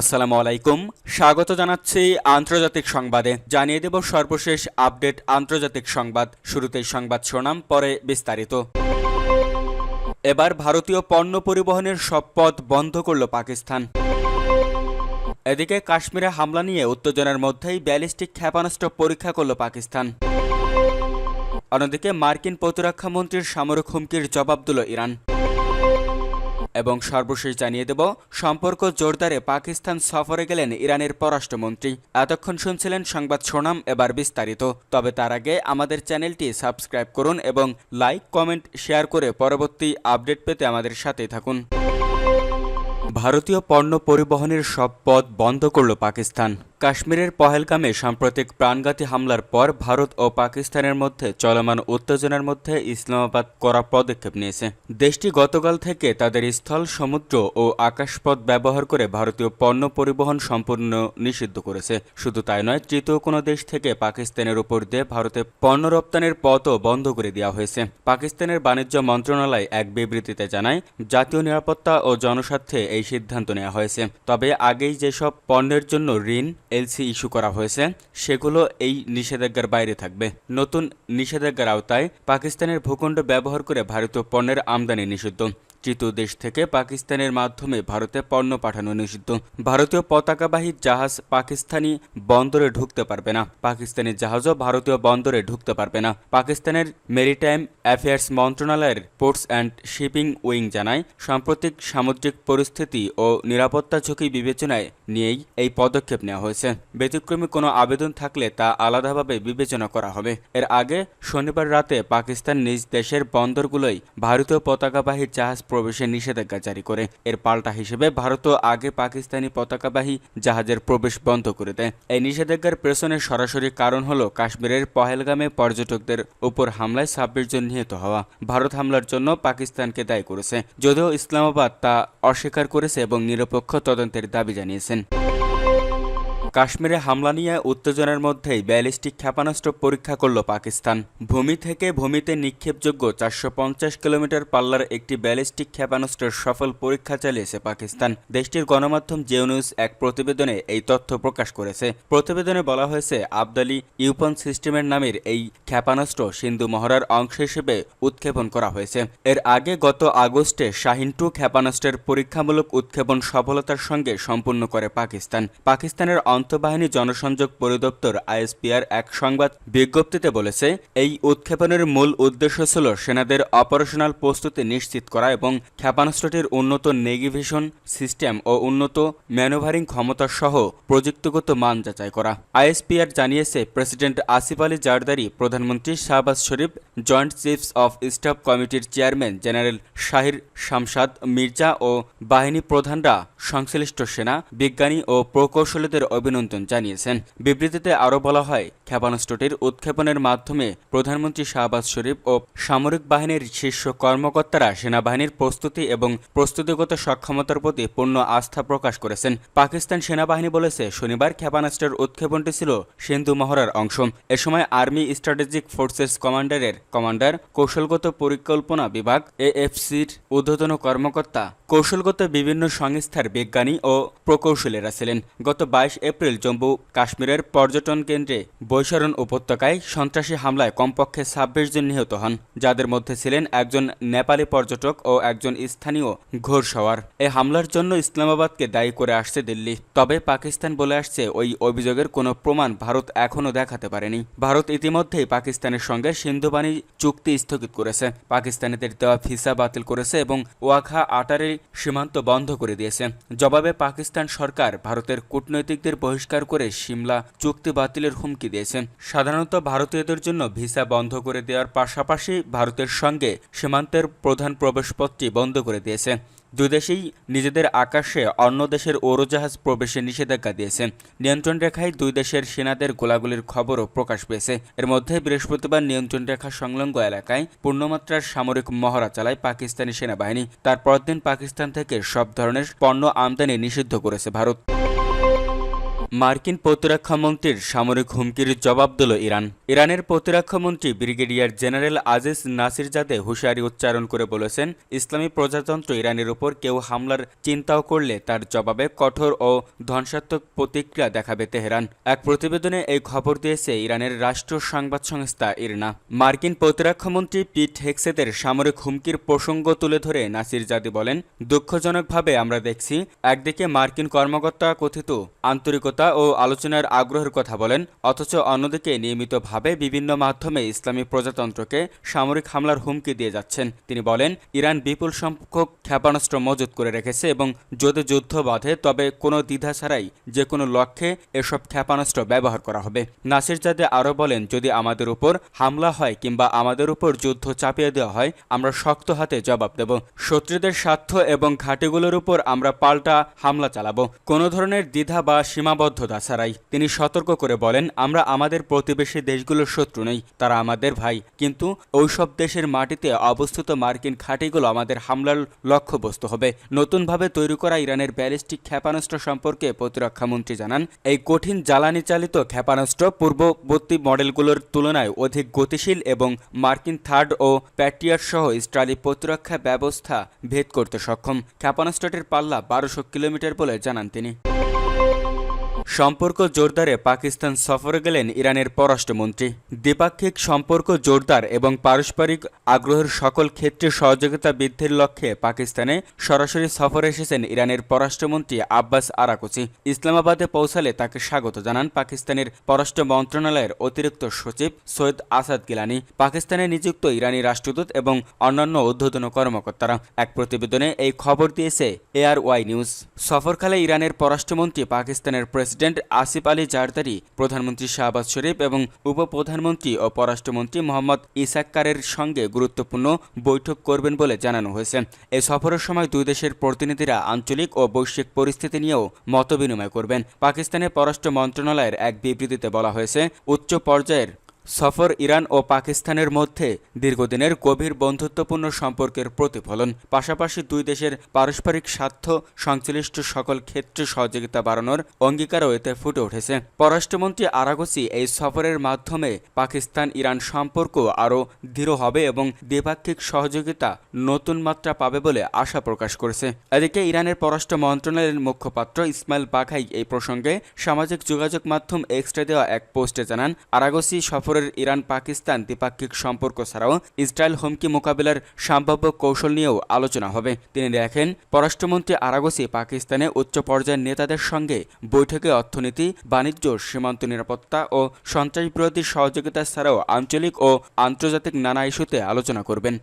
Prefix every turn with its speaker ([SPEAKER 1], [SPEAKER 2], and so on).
[SPEAKER 1] আসসালামু আলাইকুম স্বাগত জানাচ্ছি আন্তর্জাতিক সংবাদে জানিয়ে দেব সর্বশেষ আপডেট আন্তর্জাতিক সংবাদ শুরুতেই সংবাদ শোনাম পরে বিস্তারিত এবার ভারতীয় পণ্য পরিবহনের সব পথ বন্ধ করল পাকিস্তান এদিকে কাশ্মীরে হামলা নিয়ে উত্তেজনার মধ্যেই ব্যালিস্টিক ক্ষেপণাস্ত্র পরীক্ষা করল পাকিস্তান অন্যদিকে মার্কিন প্রতিরক্ষামন্ত্রীর সামরিক হুমকির জবাব দিল ইরান এবং সর্বশেষ জানিয়ে দেব সম্পর্ক জোরদারে পাকিস্তান সফরে গেলেন ইরানের পররাষ্ট্রমন্ত্রী এতক্ষণ শুনছিলেন সংবাদ সোনাম এবার বিস্তারিত তবে তার আগে আমাদের চ্যানেলটি সাবস্ক্রাইব করুন এবং লাইক কমেন্ট শেয়ার করে পরবর্তী আপডেট পেতে আমাদের সাথেই থাকুন ভারতীয় পণ্য পরিবহনের সব পথ বন্ধ করল পাকিস্তান কাশ্মীরের পহেলগামে সাম্প্রতিক প্রাণঘাতী হামলার পর ভারত ও পাকিস্তানের মধ্যে চলমান উত্তেজনার মধ্যে ইসলামাবাদ করা পদক্ষেপ নিয়েছে দেশটি গতকাল থেকে তাদের স্থল সমুদ্র ও আকাশপথ ব্যবহার করে ভারতীয় পণ্য পরিবহন সম্পূর্ণ নিষিদ্ধ করেছে শুধু তাই নয় তৃতীয় কোনো দেশ থেকে পাকিস্তানের উপর দিয়ে ভারতে পণ্য রপ্তানির পথও বন্ধ করে দেওয়া হয়েছে পাকিস্তানের বাণিজ্য মন্ত্রণালয় এক বিবৃতিতে জানায় জাতীয় নিরাপত্তা ও জনস্বার্থে এই সিদ্ধান্ত নেওয়া হয়েছে তবে আগেই যেসব পণ্যের জন্য ঋণ এলসি ইস্যু করা হয়েছে সেগুলো এই নিষেধাজ্ঞার বাইরে থাকবে নতুন নিষেধাজ্ঞার আওতায় পাকিস্তানের ভূখণ্ড ব্যবহার করে ভারতীয় পণ্যের আমদানি নিষিদ্ধ তৃতীয় দেশ থেকে পাকিস্তানের মাধ্যমে ভারতে পণ্য পাঠানো নিষিদ্ধ ভারতীয় পতাকাবাহী জাহাজ পাকিস্তানি বন্দরে ঢুকতে পারবে না পাকিস্তানি জাহাজও ভারতীয় বন্দরে ঢুকতে পারবে না পাকিস্তানের মেরিটাইম অ্যাফেয়ার্স মন্ত্রণালয়ের পোর্টস অ্যান্ড শিপিং উইং জানায় সাম্প্রতিক সামুদ্রিক পরিস্থিতি ও নিরাপত্তা ঝুঁকি বিবেচনায় নিয়েই এই পদক্ষেপ নেওয়া হয়েছে ব্যতিক্রমী কোনো আবেদন থাকলে তা আলাদাভাবে বিবেচনা করা হবে এর আগে শনিবার রাতে পাকিস্তান নিজ দেশের বন্দরগুলোই ভারতীয় পতাকাবাহী জাহাজ প্রবেশে নিষেধাজ্ঞা জারি করে এর পাল্টা হিসেবে ভারতও আগে পাকিস্তানি পতাকাবাহী জাহাজের প্রবেশ বন্ধ করে দেয় এই নিষেধাজ্ঞার পেছনে সরাসরি কারণ হল কাশ্মীরের পহেলগামে পর্যটকদের উপর হামলায় ছাব্বিশ জন নিহত হওয়া ভারত হামলার জন্য পাকিস্তানকে দায়ী করেছে যদিও ইসলামাবাদ তা অস্বীকার করেছে এবং নিরপেক্ষ তদন্তের দাবি জানিয়েছেন কাশ্মীরে হামলা নিয়ে উত্তেজনার মধ্যেই ব্যালিস্টিক ক্ষেপণাস্ত্র পরীক্ষা করল পাকিস্তান ভূমি থেকে ভূমিতে নিক্ষেপযোগ্য চারশো পঞ্চাশ কিলোমিটার পাল্লার একটি ব্যালিস্টিক ক্ষেপণাস্ত্রের সফল পরীক্ষা চালিয়েছে পাকিস্তান দেশটির গণমাধ্যম জেও নিউজ এক প্রতিবেদনে এই তথ্য প্রকাশ করেছে প্রতিবেদনে বলা হয়েছে আবদালি ইউপন সিস্টেমের নামের এই ক্ষেপণাস্ত্র সিন্ধু মহড়ার অংশ হিসেবে উৎক্ষেপণ করা হয়েছে এর আগে গত আগস্টে শাহিন টু ক্ষেপণাস্ত্রের পরীক্ষামূলক উৎক্ষেপণ সফলতার সঙ্গে সম্পূর্ণ করে পাকিস্তান পাকিস্তানের অন্ত বাহিনী জনসংযোগ পরিদপ্তর আইএসপিআর এক সংবাদ বিজ্ঞপ্তিতে বলেছে এই উৎক্ষেপণের মূল উদ্দেশ্য ছিল সেনাদের অপারেশনাল প্রস্তুতি নিশ্চিত করা এবং ক্ষেপণাস্ত্রটির উন্নত নেগিভেশন সিস্টেম ও উন্নত ম্যানোভারিং ক্ষমতা সহ প্রযুক্তিগত মান যাচাই করা আইএসপিআর জানিয়েছে প্রেসিডেন্ট আসিফ আলী জারদারি প্রধানমন্ত্রী Shahbaz Sharif joint chiefs of staff কমিটির চেয়ারম্যান জেনারেল শাহির শামসাদ মির্জা ও বাহিনী প্রধানরা সংশ্লিষ্ট সেনা বিজ্ঞানী ও প্রকৌশলীদের অভিযোগ অভিনন্দন জানিয়েছেন বিবৃতিতে আরও বলা হয় ক্ষেপণাস্ত্রটির উৎক্ষেপণের মাধ্যমে প্রধানমন্ত্রী শাহবাজ শরীফ ও সামরিক বাহিনীর শীর্ষ কর্মকর্তারা সেনাবাহিনীর প্রস্তুতি এবং প্রস্তুতিগত সক্ষমতার প্রতি পূর্ণ আস্থা প্রকাশ করেছেন পাকিস্তান সেনাবাহিনী বলেছে শনিবার ক্ষেপণাস্ত্রের উৎক্ষেপণটি ছিল সিন্ধু মহড়ার অংশ এ সময় আর্মি স্ট্র্যাটেজিক ফোর্সেস কমান্ডারের কমান্ডার কৌশলগত পরিকল্পনা বিভাগ এএফসির উদ্বোধন কর্মকর্তা কৌশলগত বিভিন্ন সংস্থার বিজ্ঞানী ও প্রকৌশলীরা ছিলেন গত বাইশ এপ্রিল এপ্রিল জম্মু কাশ্মীরের পর্যটন কেন্দ্রে বৈশরণ উপত্যকায় সন্ত্রাসী হামলায় কমপক্ষে ছাব্বিশ জন নিহত হন যাদের মধ্যে ছিলেন একজন নেপালি পর্যটক ও একজন স্থানীয় ঘোরসওয়ার এ হামলার জন্য ইসলামাবাদকে দায়ী করে আসছে দিল্লি তবে পাকিস্তান বলে আসছে ওই অভিযোগের কোনো প্রমাণ ভারত এখনও দেখাতে পারেনি ভারত ইতিমধ্যেই পাকিস্তানের সঙ্গে সিন্ধুবাণী চুক্তি স্থগিত করেছে পাকিস্তানিদের দেওয়া ভিসা বাতিল করেছে এবং ওয়াখা আটারের সীমান্ত বন্ধ করে দিয়েছে জবাবে পাকিস্তান সরকার ভারতের কূটনৈতিকদের বহিষ্কার করে সিমলা চুক্তি বাতিলের হুমকি দিয়েছেন সাধারণত ভারতীয়দের জন্য ভিসা বন্ধ করে দেওয়ার পাশাপাশি ভারতের সঙ্গে সীমান্তের প্রধান প্রবেশপথটি বন্ধ করে দিয়েছে দেশেই নিজেদের আকাশে অন্য দেশের উড়োজাহাজ প্রবেশে নিষেধাজ্ঞা দিয়েছে নিয়ন্ত্রণ রেখায় দুই দেশের সেনাদের গোলাগুলির খবরও প্রকাশ পেয়েছে এর মধ্যে বৃহস্পতিবার নিয়ন্ত্রণ রেখা সংলগ্ন এলাকায় পূর্ণমাত্রার সামরিক মহড়া চালায় পাকিস্তানি সেনাবাহিনী তার পরদিন পাকিস্তান থেকে সব ধরনের পণ্য আমদানি নিষিদ্ধ করেছে ভারত মার্কিন প্রতিরক্ষামন্ত্রীর সামরিক হুমকির জবাব দিল ইরান ইরানের প্রতিরক্ষামন্ত্রী brigadier general Aziz Nasirzadeh হুঁশিয়ারি উচ্চারণ করে বলেছেন ইসলামী প্রজাতন্ত্র ইরানের উপর কেউ হামলার চিন্তাও করলে তার জবাবে কঠোর ও ধ্বংসাত্মক প্রতিক্রিয়া দেখাবে তেহরান এক প্রতিবেদনে এই খবর দিয়েছে ইরানের রাষ্ট্র সংবাদ সংস্থা ইরনা মার্কিন প্রতিরক্ষামন্ত্রী পিট হেক্সেদের সামরিক হুমকির প্রসঙ্গ তুলে ধরে নাসির জাদে বলেন দুঃখজনকভাবে আমরা দেখছি একদিকে মার্কিন কর্মকর্তা কথিত আন্তরিকতা ও আলোচনার আগ্রহের কথা বলেন অথচ অন্যদিকে নিয়মিতভাবে ভাবে বিভিন্ন মাধ্যমে ইসলামী প্রজাতন্ত্রকে সামরিক হামলার হুমকি দিয়ে যাচ্ছেন তিনি বলেন ইরান বিপুল সংখ্যক ক্ষেপণাস্ত্র মজুত করে রেখেছে এবং যদি যুদ্ধ বাধে তবে কোনো দ্বিধা ছাড়াই যে কোনো লক্ষ্যে এসব ক্ষেপণাস্ত্র ব্যবহার করা হবে নাসির জাদে আরও বলেন যদি আমাদের উপর হামলা হয় কিংবা আমাদের উপর যুদ্ধ চাপিয়ে দেওয়া হয় আমরা শক্ত হাতে জবাব দেব শত্রুদের স্বার্থ এবং ঘাটিগুলোর উপর আমরা পাল্টা হামলা চালাবো কোনো ধরনের দ্বিধা বা সীমাবদ্ধতা ছাড়াই তিনি সতর্ক করে বলেন আমরা আমাদের প্রতিবেশী দেশ দেশগুলোর শত্রু নেই তারা আমাদের ভাই কিন্তু ওইসব দেশের মাটিতে অবস্থিত মার্কিন খাঁটিগুলো আমাদের হামলার লক্ষ্যবস্তু হবে নতুনভাবে তৈরি করা ইরানের ব্যালিস্টিক ক্ষেপণাস্ত্র সম্পর্কে প্রতিরক্ষামন্ত্রী জানান এই কঠিন জ্বালানি চালিত ক্ষেপণাস্ত্র পূর্ববর্তী মডেলগুলোর তুলনায় অধিক গতিশীল এবং মার্কিন থার্ড ও প্যাটিয়ার সহ ইসরায়েলি প্রতিরক্ষা ব্যবস্থা ভেদ করতে সক্ষম ক্ষেপণাস্ত্রটির পাল্লা বারোশো কিলোমিটার বলে জানান তিনি সম্পর্ক জোরদারে পাকিস্তান সফরে গেলেন ইরানের পররাষ্ট্রমন্ত্রী দ্বিপাক্ষিক সম্পর্ক জোরদার এবং পারস্পরিক আগ্রহের সকল ক্ষেত্রে সহযোগিতা বৃদ্ধির লক্ষ্যে পাকিস্তানে সরাসরি সফরে এসেছেন ইরানের পররাষ্ট্রমন্ত্রী আব্বাস আরাকুচি ইসলামাবাদে পৌঁছালে তাকে স্বাগত জানান পাকিস্তানের পররাষ্ট্র মন্ত্রণালয়ের অতিরিক্ত সচিব সৈয়দ আসাদ গিলানি পাকিস্তানে নিযুক্ত ইরানি রাষ্ট্রদূত এবং অন্যান্য উদ্বোধন কর্মকর্তারা এক প্রতিবেদনে এই খবর দিয়েছে ওয়াই নিউজ সফরকালে ইরানের পররাষ্ট্রমন্ত্রী পাকিস্তানের প্রেসিডেন্ট প্রেসিডেন্ট আসিফ আলী জারদারি প্রধানমন্ত্রী শাহবাজ শরীফ এবং উপপ্রধানমন্ত্রী ও পররাষ্ট্রমন্ত্রী মোহাম্মদ ইসাক্কারের সঙ্গে গুরুত্বপূর্ণ বৈঠক করবেন বলে জানানো হয়েছে এ সফরের সময় দুই দেশের প্রতিনিধিরা আঞ্চলিক ও বৈশ্বিক পরিস্থিতি নিয়েও মতবিনিময় করবেন পাকিস্তানের পররাষ্ট্র মন্ত্রণালয়ের এক বিবৃতিতে বলা হয়েছে উচ্চ পর্যায়ের সফর ইরান ও পাকিস্তানের মধ্যে দীর্ঘদিনের গভীর বন্ধুত্বপূর্ণ সম্পর্কের প্রতিফলন পাশাপাশি দুই দেশের পারস্পরিক স্বার্থ সংশ্লিষ্ট সকল ক্ষেত্রে সহযোগিতা বাড়ানোর অঙ্গীকারও এতে ফুটে উঠেছে পররাষ্ট্রমন্ত্রী আরাগসি এই সফরের মাধ্যমে পাকিস্তান ইরান সম্পর্ক আরও দৃঢ় হবে এবং দ্বিপাক্ষিক সহযোগিতা নতুন মাত্রা পাবে বলে আশা প্রকাশ করেছে এদিকে ইরানের পররাষ্ট্র মন্ত্রণালয়ের মুখপাত্র ইসমাইল বাঘাই এই প্রসঙ্গে সামাজিক যোগাযোগ মাধ্যম এক্সট্রা দেওয়া এক পোস্টে জানান আরাগসি সফরে সফরের ইরান পাকিস্তান দ্বিপাক্ষিক সম্পর্ক ছাড়াও ইসরায়েল হুমকি মোকাবেলার সম্ভাব্য কৌশল নিয়েও আলোচনা হবে তিনি দেখেন পররাষ্ট্রমন্ত্রী আরাগসি পাকিস্তানে উচ্চ পর্যায়ের নেতাদের সঙ্গে বৈঠকে অর্থনীতি বাণিজ্য সীমান্ত নিরাপত্তা ও সন্ত্রাসবিরোধী সহযোগিতা ছাড়াও আঞ্চলিক ও আন্তর্জাতিক নানা ইস্যুতে আলোচনা করবেন